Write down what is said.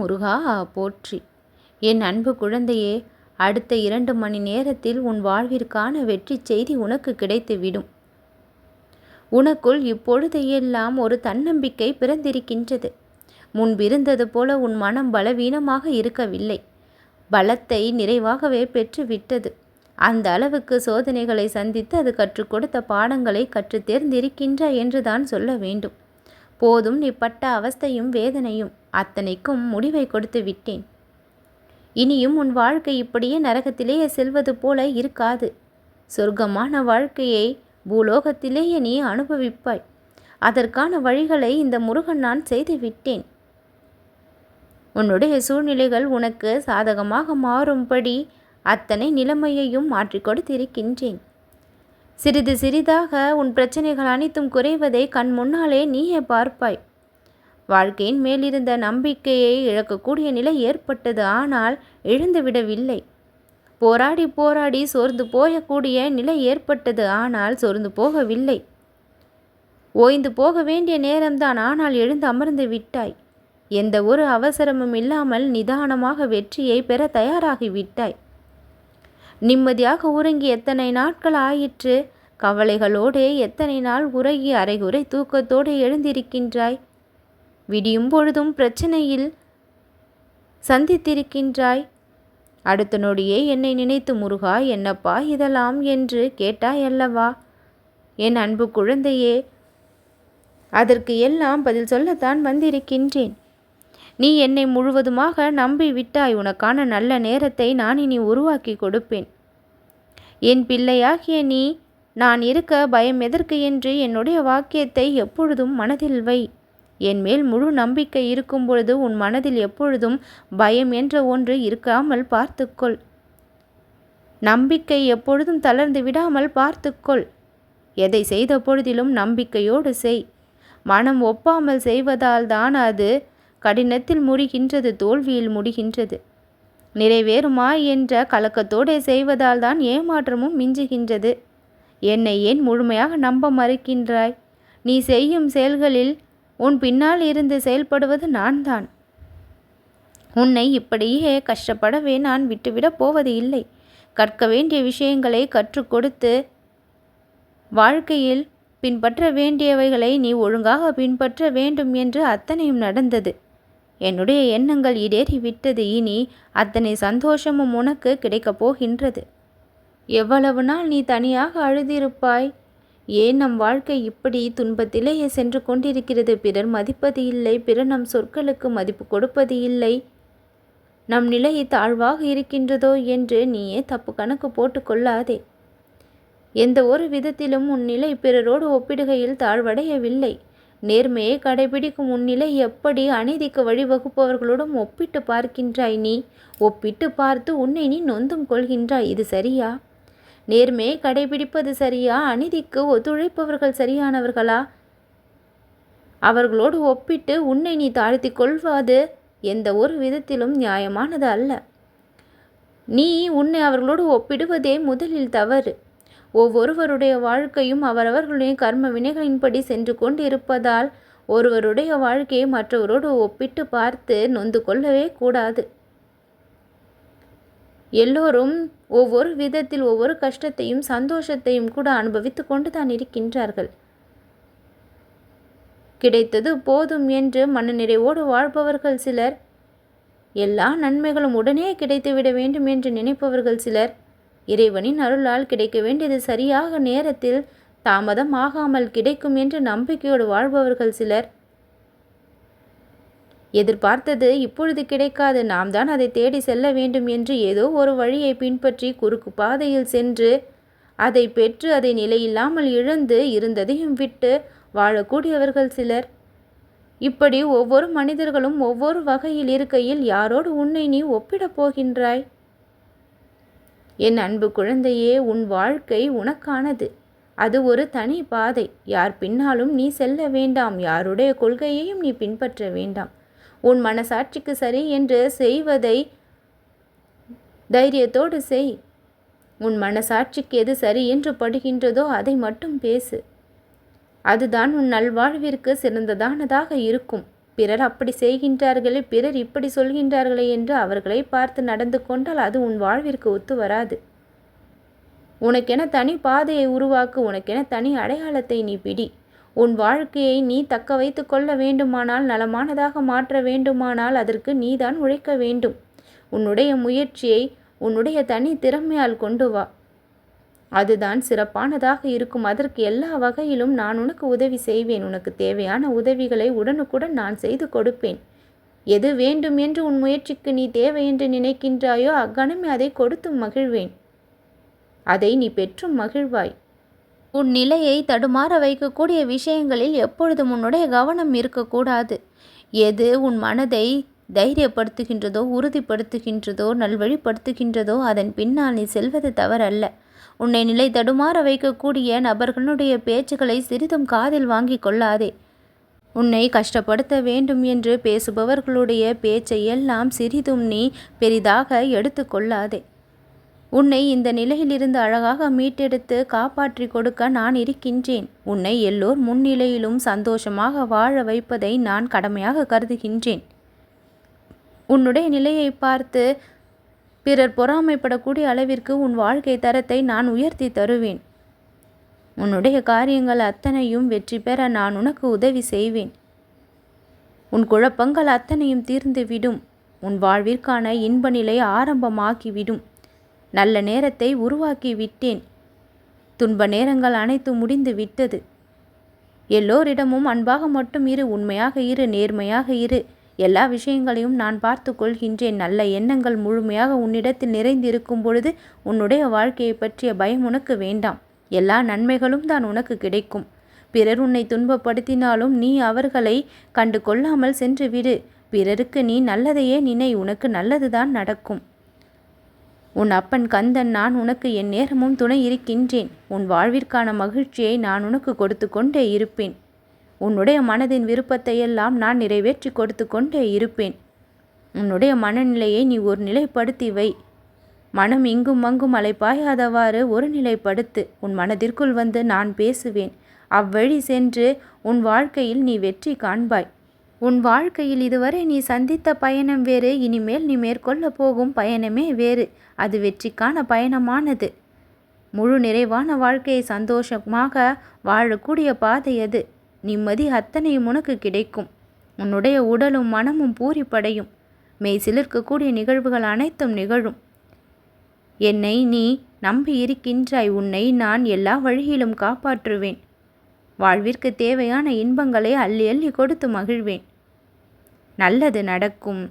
முருகா போற்றி. என் அன்பு குழந்தையே அடுத்த இரண்டு மணி நேரத்தில் உன் வாழ்விற்கான வெற்றி செய்தி உனக்கு கிடைத்துவிடும். உனக்குள் இப்பொழுதையெல்லாம் ஒரு தன்னம்பிக்கை பிறந்திருக்கின்றது. முன்பிருந்தது போல உன் மனம் பலவீனமாக இருக்கவில்லை. பலத்தை நிறைவாகவே பெற்றுவிட்டது. அந்த அளவுக்கு சோதனைகளை சந்தித்து அது கற்றுக் கொடுத்த பாடங்களை கற்று தேர்ந்திருக்கின்ற என்றுதான் சொல்ல வேண்டும். போதும் நீ பட்ட அவஸ்தையும் வேதனையும் அத்தனைக்கும் முடிவை கொடுத்து விட்டேன். இனியும் உன் வாழ்க்கை இப்படியே நரகத்திலேயே செல்வது போல இருக்காது. சொர்க்கமான வாழ்க்கையை பூலோகத்திலேயே நீ அனுபவிப்பாய். அதற்கான வழிகளை இந்த முருகன் நான் செய்து விட்டேன். உன்னுடைய சூழ்நிலைகள் உனக்கு சாதகமாக மாறும்படி அத்தனை நிலைமையையும் மாற்றிக் கொடுத்திருக்கின்றேன். சிறிது சிறிதாக உன் பிரச்சனைகள் அனைத்தும் குறைவதை கண் முன்னாலே நீயே பார்ப்பாய். வாழ்க்கையின் மேலிருந்த நம்பிக்கையை இழக்கக்கூடிய நிலை ஏற்பட்டது. ஆனால் இழந்துவிடவில்லை போராடி போராடி சோர்ந்து போயக்கூடிய நிலை ஏற்பட்டது. ஆனால் சோர்ந்து போகவில்லை. ஓய்ந்து போக வேண்டிய நேரம்தான். ஆனால் எழுந்து அமர்ந்து விட்டாய். எந்த ஒரு அவசரமும் இல்லாமல் நிதானமாக வெற்றியை பெற தயாராகி விட்டாய். நிம்மதியாக உறங்கி எத்தனை நாட்கள் ஆயிற்று? கவலைகளோடு எத்தனை நாள் உறங்கி அரைகுறை தூக்கத்தோடு எழுந்திருக்கின்றாய்? விடியும் பொழுதும் பிரச்சனையில் சந்தித்திருக்கின்றாய்? அடுத்த நொடியே என்னை நினைத்து முருகா என்னப்பா இதெல்லாம் என்று கேட்டாய் அல்லவா? என் அன்பு குழந்தையே அதற்கு எல்லாம் பதில் சொல்லத்தான் வந்திருக்கின்றேன். நீ என்னை முழுவதுமாக நம்பி விட்டாய் உனக்கான நல்ல நேரத்தை நான் இனி உருவாக்கி கொடுப்பேன். என் பிள்ளையாகிய நீ நான் இருக்க பயம் எதற்கு என்று என்னுடைய வாக்கியத்தை எப்பொழுதும் மனதில் வை. என் மேல் முழு நம்பிக்கை இருக்கும் பொழுது உன் மனதில் எப்பொழுதும் பயம் என்ற ஒன்று இருக்காமல் பார்த்துக்கொள். நம்பிக்கை எப்பொழுதும் தளர்ந்து விடாமல் பார்த்துக்கொள். எதை செய்த பொழுதிலும் நம்பிக்கையோடு செய். மனம் ஒப்பாமல் செய்வதால் தான் அது கடினத்தில் முடிகின்றது தோல்வியில் முடிகின்றது. நிறைவேறுமா என்ற கலக்கத்தோடு செய்வதால் தான் ஏமாற்றமும் மிஞ்சுகின்றது. என்னை ஏன் முழுமையாக நம்ப மறுக்கின்றாய்? நீ செய்யும் செயல்களில் உன் பின்னால் இருந்து செயல்படுவது நான் தான் உன்னை இப்படியே கஷ்டப்படவே நான் விட்டுவிடப் போவது இல்லை. கற்க வேண்டிய விஷயங்களை கற்றுக் கொடுத்து வாழ்க்கையில் பின்பற்ற வேண்டியவைகளை நீ ஒழுங்காக பின்பற்ற வேண்டும் என்று அத்தனையும் நடந்தது. என்னுடைய எண்ணங்கள் இடேறிவிட்டது. இனி அத்தனை சந்தோஷமும் உனக்கு கிடைக்கப் போகின்றது. எவ்வளவு நாள் நீ தனியாக அழுதிருப்பாய்? ஏன் நம் வாழ்க்கை இப்படி துன்பத்திலேயே சென்று கொண்டிருக்கிறது? பிறர் மதிப்பது இல்லை பிறர் நம் சொற்களுக்கு மதிப்பு கொடுப்பது இல்லை. நம் நிலை தாழ்வாக இருக்கின்றதோ என்று நீயே தப்பு கணக்கு போட்டு கொள்ளாதே. எந்த ஒரு விதத்திலும் உன் நிலை பிறரோடு ஒப்பிடுகையில் தாழ்வடையவில்லை. நேர்மையை கடைபிடிக்கும் முன்னிலை எப்படி? அநீதிக்கு வழிவகுப்பவர்களோடும் ஒப்பிட்டு பார்க்கின்றாய் நீ. ஒப்பிட்டு பார்த்து உன்னை நீ நொந்தும் கொள்கின்றாய். இது சரியா? நேர்மையை கடைபிடிப்பது சரியா? அநீதிக்கு ஒத்துழைப்பவர்கள் சரியானவர்களா? அவர்களோடு ஒப்பிட்டு உன்னை நீ தாழ்த்தி கொள்வாது. எந்த ஒரு விதத்திலும் நியாயமானது அல்ல. நீ உன்னை அவர்களோடு ஒப்பிடுவதே முதலில் தவறு. ஒவ்வொருவருடைய வாழ்க்கையும் அவரவர்களுடைய கர்ம வினைகளின்படி சென்று கொண்டு இருப்பதால் ஒருவருடைய வாழ்க்கையை மற்றவரோடு ஒப்பிட்டு பார்த்து நொந்து கொள்ளவே கூடாது. எல்லோரும் ஒவ்வொரு விதத்தில் ஒவ்வொரு கஷ்டத்தையும் சந்தோஷத்தையும் கூட அனுபவித்து கொண்டு தான் இருக்கின்றார்கள். கிடைத்தது போதும் என்று மனநிறைவோடு வாழ்பவர்கள் சிலர் எல்லா நன்மைகளும் உடனே கிடைத்துவிட வேண்டும் என்று நினைப்பவர்கள் சிலர் இறைவனின் அருளால் கிடைக்க வேண்டியது சரியாக நேரத்தில் தாமதம் ஆகாமல் கிடைக்கும் என்று நம்பிக்கையோடு வாழ்பவர்கள் சிலர். எதிர்பார்த்தது இப்பொழுது கிடைக்காது நாம் தான் அதை தேடி செல்ல வேண்டும் என்று ஏதோ ஒரு வழியை பின்பற்றி குறுக்கு பாதையில் சென்று அதை பெற்று அதை நிலையில்லாமல் இழந்து இருந்ததையும் விட்டு வாழக்கூடியவர்கள் சிலர். இப்படி ஒவ்வொரு மனிதர்களும் ஒவ்வொரு வகையில் இருக்கையில் யாரோடு உன்னை நீ ஒப்பிடப் போகின்றாய்? என் அன்பு குழந்தையே உன் வாழ்க்கை உனக்கானது. அது ஒரு தனி பாதை. யார் பின்னாலும் நீ செல்ல வேண்டாம். யாருடைய கொள்கையையும் நீ பின்பற்ற வேண்டாம். உன் மனசாட்சிக்கு சரி என்று செய்வதை தைரியத்தோடு செய். உன் மனசாட்சிக்கு எது சரி என்று படுகின்றதோ அதை மட்டும் பேசு. அதுதான் உன் நல்வாழ்விற்கு சிறந்ததானதாக இருக்கும். பிறர் அப்படி செய்கின்றார்களே பிறர் இப்படி சொல்கின்றார்களே என்று அவர்களை பார்த்து நடந்து கொண்டால் அது உன் வாழ்விற்கு ஒத்து வராது. உனக்கென தனி பாதையை உருவாக்கு உனக்கென தனி அடையாளத்தை நீ பிடி. உன் வாழ்க்கையை நீ தக்க வைத்து கொள்ள வேண்டுமானால் நலமானதாக மாற்ற வேண்டுமானால் அதற்கு நீதான் உழைக்க வேண்டும். உன்னுடைய முயற்சியை உன்னுடைய தனி திறமையால் கொண்டு வா. அதுதான் சிறப்பானதாக இருக்கும். அதற்கு எல்லா வகையிலும் நான் உனக்கு உதவி செய்வேன். உனக்கு தேவையான உதவிகளை உடனுக்குடன் நான் செய்து கொடுப்பேன். எது வேண்டும் என்று உன் முயற்சிக்கு நீ தேவை என்று நினைக்கின்றாயோ அக்கணமே அதை கொடுத்தும் மகிழ்வேன். அதை நீ பெற்றும் மகிழ்வாய். உன் நிலையை தடுமாற வைக்கக்கூடிய விஷயங்களில் எப்பொழுதும் உன்னுடைய கவனம் இருக்கக்கூடாது. எது உன் மனதை தைரியப்படுத்துகின்றதோ உறுதிப்படுத்துகின்றதோ நல்வழிப்படுத்துகின்றதோ அதன் பின்னால் நீ செல்வது தவறல்ல. உன்னை நிலை தடுமாற வைக்கக்கூடிய நபர்களுடைய பேச்சுக்களை சிறிதும் காதில் வாங்கி கொள்ளாதே. உன்னை கஷ்டப்படுத்த வேண்டும் என்று பேசுபவர்களுடைய பேச்சை எல்லாம் சிறிதும் நீ பெரிதாக எடுத்து கொள்ளாதே. உன்னை இந்த நிலையிலிருந்து அழகாக மீட்டெடுத்து காப்பாற்றி கொடுக்க நான் இருக்கின்றேன். உன்னை எல்லோர் முன்னிலையிலும் சந்தோஷமாக வாழ வைப்பதை நான் கடமையாக கருதுகின்றேன். உன்னுடைய நிலையை பார்த்து பிறர் பொறாமைப்படக்கூடிய அளவிற்கு உன் வாழ்க்கை தரத்தை நான் உயர்த்தி தருவேன். உன்னுடைய காரியங்கள் அத்தனையும் வெற்றி பெற நான் உனக்கு உதவி செய்வேன். உன் குழப்பங்கள் அத்தனையும் தீர்ந்துவிடும். உன் வாழ்விற்கான இன்ப நிலை ஆரம்பமாகிவிடும். நல்ல நேரத்தை உருவாக்கி விட்டேன் துன்ப நேரங்கள் அனைத்தும் முடிந்து விட்டது எல்லோரிடமும் அன்பாக மட்டும் இரு உண்மையாக இரு நேர்மையாக இரு. எல்லா விஷயங்களையும் நான் பார்த்து கொள்கின்றேன். நல்ல எண்ணங்கள் முழுமையாக உன்னிடத்தில் நிறைந்திருக்கும் பொழுது உன்னுடைய வாழ்க்கையை பற்றிய பயம் உனக்கு வேண்டாம். எல்லா நன்மைகளும் தான் உனக்கு கிடைக்கும். பிறர் உன்னை துன்பப்படுத்தினாலும் நீ அவர்களை கண்டு கொள்ளாமல் சென்று விடு. பிறருக்கு நீ நல்லதையே நினை உனக்கு நல்லதுதான் நடக்கும். உன் அப்பன் கந்தன் நான் உனக்கு என் நேரமும் துணை இருக்கின்றேன். உன் வாழ்விற்கான மகிழ்ச்சியை நான் உனக்கு கொடுத்து கொண்டே இருப்பேன். உன்னுடைய மனதின் விருப்பத்தை எல்லாம் நான் நிறைவேற்றி கொடுத்து கொண்டே இருப்பேன். உன்னுடைய மனநிலையை நீ ஒரு நிலைப்படுத்தி வை. மனம் இங்கும் அங்கும் அலைப்பாயாதவாறு ஒரு நிலைப்படுத்து. உன் மனதிற்குள் வந்து நான் பேசுவேன். அவ்வழி சென்று உன் வாழ்க்கையில் நீ வெற்றி காண்பாய். உன் வாழ்க்கையில் இதுவரை நீ சந்தித்த பயணம் வேறு. இனிமேல் நீ மேற்கொள்ள போகும் பயணமே வேறு. அது வெற்றிக்கான பயணமானது. முழு நிறைவான வாழ்க்கையை சந்தோஷமாக வாழக்கூடிய பாதை அது. நிம்மதி அத்தனையும் உனக்கு கிடைக்கும். உன்னுடைய உடலும் மனமும் பூரிப்படையும். மெய் சிலிர்க்கக்கூடிய நிகழ்வுகள் அனைத்தும் நிகழும். என்னை நீ நம்பி இருக்கின்றாய் உன்னை நான் எல்லா வழியிலும் காப்பாற்றுவேன். வாழ்விற்கு தேவையான இன்பங்களை அள்ளி அள்ளி கொடுத்து மகிழ்வேன். நல்லது நடக்கும்.